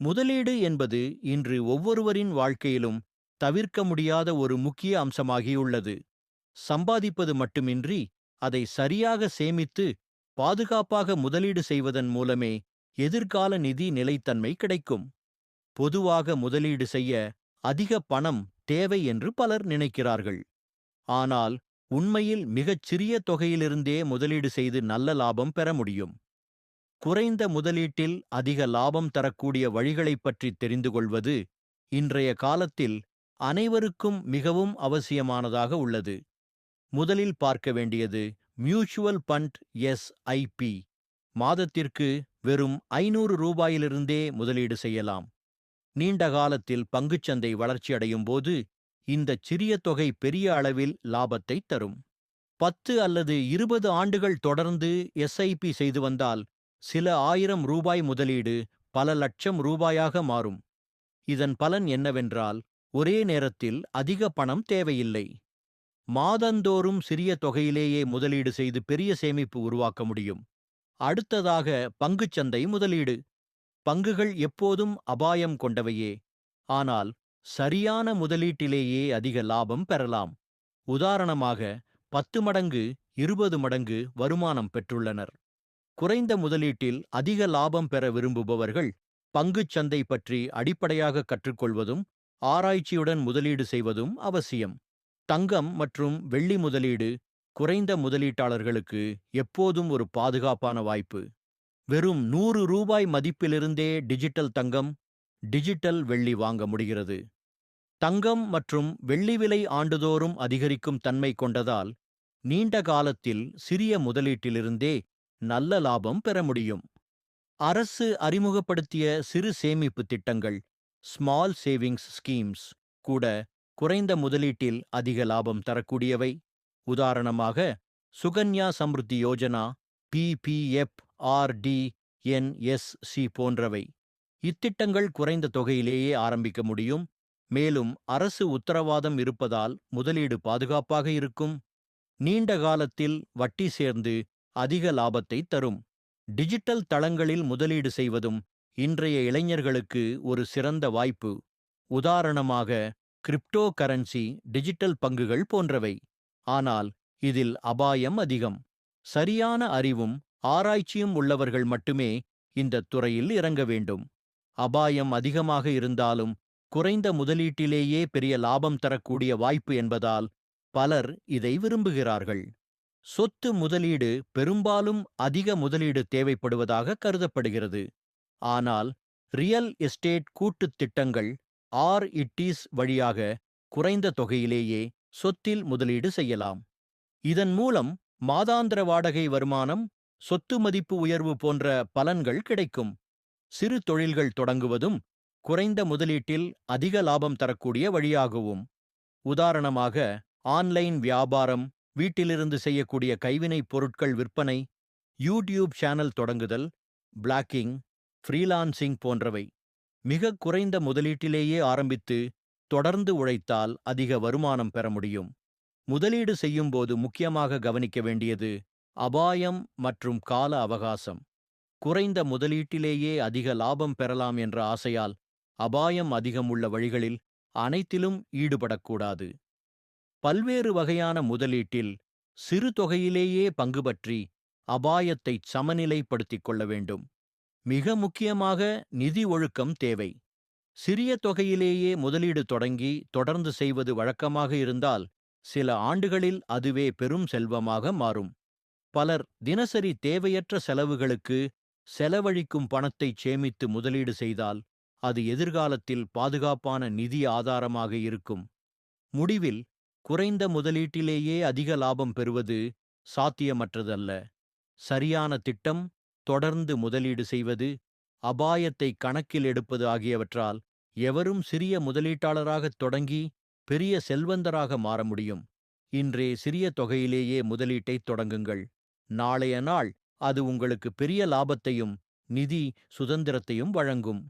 முதலீடு என்பது இன்று ஒவ்வொருவரின் வாழ்க்கையிலும் தவிர்க்க முடியாத ஒரு முக்கிய அம்சமாகியுள்ளது. சம்பாதிப்பது மட்டுமின்றி அதை சரியாக சேமித்து பாதுகாப்பாக முதலீடு செய்வதன் மூலமே எதிர்கால நிதி நிலைத்தன்மை கிடைக்கும். பொதுவாக முதலீடு செய்ய அதிக பணம் தேவை என்று பலர் நினைக்கிறார்கள். ஆனால் உண்மையில் மிகச் சிறிய தொகையிலிருந்தே முதலீடு செய்து நல்ல லாபம் பெற முடியும். குறைந்த முதலீட்டில் அதிக லாபம் தரக்கூடிய வழிகளைப் பற்றி தெரிந்து கொள்வது இன்றைய காலத்தில் அனைவருக்கும் மிகவும் அவசியமானதாக உள்ளது. முதலில் பார்க்க வேண்டியது மியூச்சுவல் ஃபண்ட் எஸ்ஐபி மாதத்திற்கு வெறும் ஐநூறு ரூபாயிலிருந்தே முதலீடு செய்யலாம். நீண்ட காலத்தில் பங்குச்சந்தை வளர்ச்சியடையும் போது இந்தச் சிறிய தொகை பெரிய அளவில் லாபத்தை தரும். பத்து அல்லது இருபது ஆண்டுகள் தொடர்ந்து எஸ்ஐபி செய்து வந்தால் சில ஆயிரம் ரூபாய் முதலீடு பல லட்சம் ரூபாயாக மாறும். இதன் பலன் என்னவென்றால் ஒரே நேரத்தில் அதிக பணம் தேவையில்லை. மாதந்தோறும் சிறிய தொகையிலேயே முதலீடு செய்து பெரிய சேமிப்பு உருவாக்க முடியும். அடுத்ததாக பங்குச்சந்தை முதலீடு. பங்குகள் எப்போதும் அபாயம் கொண்டவையே. ஆனால் சரியான முதலீட்டிலேயே அதிக லாபம் பெறலாம். உதாரணமாக பத்து மடங்கு இருபது மடங்கு வருமானம் பெற்றுள்ளனர். குறைந்த முதலீட்டில் அதிக லாபம் பெற விரும்புபவர்கள் பங்குச் சந்தை பற்றி அடிப்படையாக கற்றுக்கொள்வதும் ஆராய்ச்சியுடன் முதலீடு செய்வதும் அவசியம். தங்கம் மற்றும் வெள்ளி முதலீடு குறைந்த முதலீட்டாளர்களுக்கு எப்போதும் ஒரு பாதுகாப்பான வாய்ப்பு. வெறும் நூறு ரூபாய் மதிப்பிலிருந்தே டிஜிட்டல் தங்கம் டிஜிட்டல் வெள்ளி வாங்க முடிகிறது. தங்கம் மற்றும் வெள்ளி விலை ஆண்டுதோறும் அதிகரிக்கும் தன்மை கொண்டதால் நீண்ட காலத்தில் சிறிய முதலீட்டிலிருந்தே நல்ல லாபம் பெற முடியும். அரசு அறிமுகப்படுத்திய சிறு சேமிப்பு திட்டங்கள் ஸ்மால் சேவிங்ஸ் ஸ்கீம்ஸ் கூட குறைந்த முதலீட்டில் அதிக லாபம் தரக்கூடியவை. உதாரணமாக Sukanya Samriddhi Yojana PPF RD NSC போன்றவை. இத்திட்டங்கள் குறைந்த தொகையிலேயே ஆரம்பிக்க முடியும். மேலும் அரசு உத்தரவாதம் இருப்பதால் முதலீடு பாதுகாப்பாக இருக்கும். நீண்ட காலத்தில் வட்டி சேர்ந்து அதிக லாபத்தை தரும். டிஜிட்டல் தளங்களில் முதலீடு செய்வதும் இன்றைய இளைஞர்களுக்கு ஒரு சிறந்த வாய்ப்பு. உதாரணமாக கிரிப்டோ கரன்சி டிஜிட்டல் பங்குகள் போன்றவை. ஆனால் இதில் அபாயம் அதிகம். சரியான அறிவும் ஆராய்ச்சியும் உள்ளவர்கள் மட்டுமே இந்த துறையில் இறங்க வேண்டும். அபாயம் அதிகமாக இருந்தாலும் குறைந்த முதலீட்டிலேயே பெரிய லாபம் தரக்கூடிய வாய்ப்பு என்பதால் பலர் இதை விரும்புகிறார்கள். சொத்து முதலீடு பெரும்பாலும் அதிக முதலீடு தேவைப்படுவதாக கருதப்படுகிறது. ஆனால் ரியல் எஸ்டேட் கூட்டுத் திட்டங்கள் ஆர் இட்டீஸ் வழியாக குறைந்த தொகையிலேயே சொத்தில் முதலீடு செய்யலாம். இதன் மூலம் மாதாந்திர வாடகை வருமானம் சொத்து மதிப்பு உயர்வு போன்ற பலன்கள் கிடைக்கும். சிறு தொழில்கள் தொடங்குவதும் குறைந்த முதலீட்டில் அதிக லாபம் தரக்கூடிய வழியாகவும். உதாரணமாக ஆன்லைன் வியாபாரம் வீட்டிலிருந்து செய்யக்கூடிய கைவினைப் பொருட்கள் விற்பனை யூடியூப் சேனல் தொடங்குதல் பிளாக்கிங் ஃப்ரீலான்சிங் போன்றவை. மிக குறைந்த முதலீட்டிலேயே ஆரம்பித்து தொடர்ந்து உழைத்தால் அதிக வருமானம் பெற முடியும். முதலீடு செய்யும்போது முக்கியமாக கவனிக்க வேண்டியது அபாயம் மற்றும் கால அவகாசம். குறைந்த முதலீட்டிலேயே அதிக லாபம் பெறலாம் என்ற ஆசையால் அபாயம் அதிகம் உள்ள வழிகளில் அனைத்திலும் ஈடுபடக்கூடாது. பல்வேறு வகையான முதலீட்டில் சிறு தொகையிலேயே பங்கு பற்றி அபாயத்தை சமநிலைப்படுத்திக் கொள்ள வேண்டும். மிக முக்கியமாக நிதி ஒழுக்கம் தேவை. சிறிய தொகையிலேயே முதலீடு தொடங்கி தொடர்ந்து செய்வது வழக்கமாக இருந்தால் சில ஆண்டுகளில் அதுவே பெரும் செல்வமாக மாறும். பலர் தினசரி தேவையற்ற செலவுகளுக்கு செலவழிக்கும் பணத்தை சேமித்து முதலீடு செய்தால் அது எதிர்காலத்தில் பாதுகாப்பான நிதி ஆதாரமாக இருக்கும். முடிவில் குறைந்த முதலீட்டிலேயே அதிக லாபம் பெறுவது சாத்தியமற்றதல்ல. சரியான திட்டம் தொடர்ந்து முதலீடு செய்வது அபாயத்தை கணக்கில் எடுப்பது ஆகியவற்றால் எவரும் சிறிய முதலீட்டாளராகத் தொடங்கி பெரிய செல்வந்தராக மாற முடியும். இன்றே சிறிய தொகையிலேயே முதலீட்டைத் தொடங்குங்கள். நாளைய நாள் அது உங்களுக்கு பெரிய லாபத்தையும் நிதி சுதந்திரத்தையும் வழங்கும்.